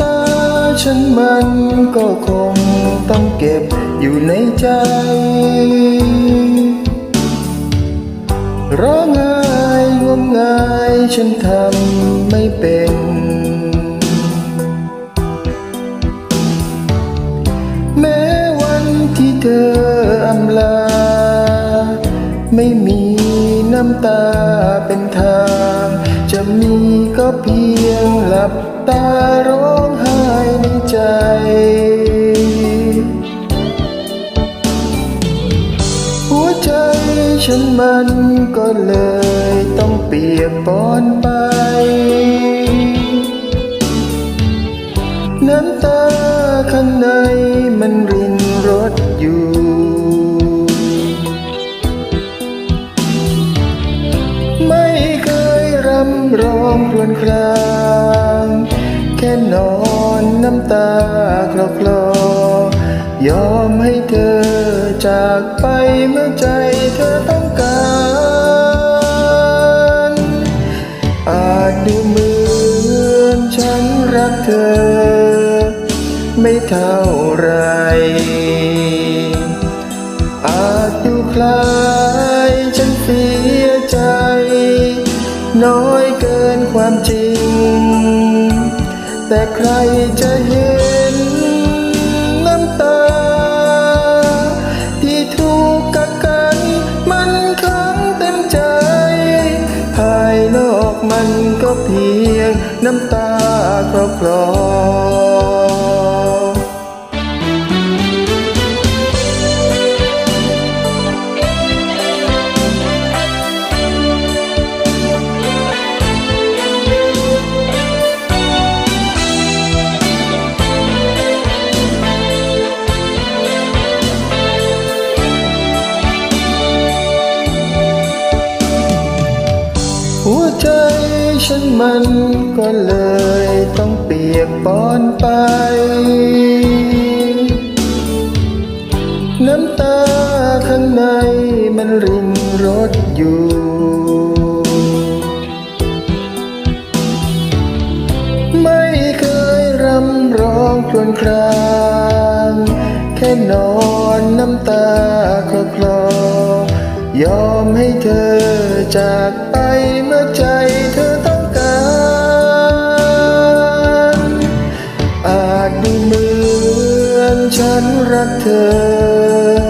ตาฉันมันก็คงต้องเก็บอยู่ในใจ ร้องไห้งมงายฉันทำไม่เป็น แม้วันที่เธออำลา ไม่มีน้ำตาเป็นทาง จะมีก็เพียงหลับตา ฉันมันก็เลยต้องเปียกปอนไป น้ำตาข้างในมันรินรดอยู่ ไม่เคยรำร้องรวญครางแค่นอนน้ำตาคลอคลอยอมให้เธอ จากไปเมื่อใจเธอต้องการ อาจดูเหมือนฉันรักเธอ ไม่เท่าไร อาจดูคล้ายฉันเสียใจ น้อยเกินความจริง แต่ใครจะเห็น น้ำตาคลอคลอ ฉันมันก็เลยต้องเปียกปอนไป น้ำตาข้างในมันรินรดอยู่ ไม่เคยรำร้องครวญครางแค่นอนน้ำตาคลอคลอยอมให้เธอจากไปเมื่อใจ เหมือนฉันรักเธอ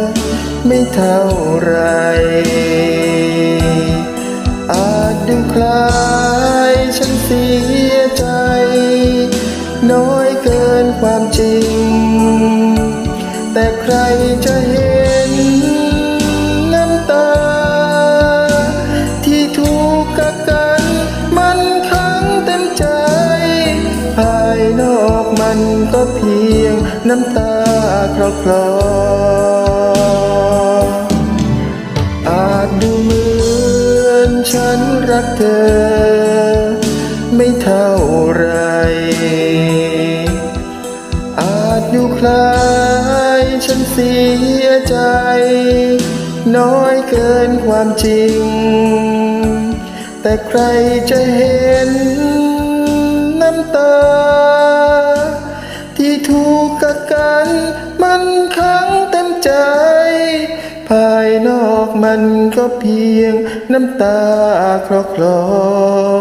ไม่เท่าไร อาจดูคล้ายฉันเสียใจ น้อยเกินความจริง แต่ใครจะ มันก็เพียงน้ำตาคลอคลออาจดูเหมือนฉันรักเธอ ไม่เท่าไร อาจดูคล้ายฉันเสียใจ น้อยเกินความจริง แต่ใครจะเห็นน้ำตา มันก็เพียงน้ำตาคลอคลอ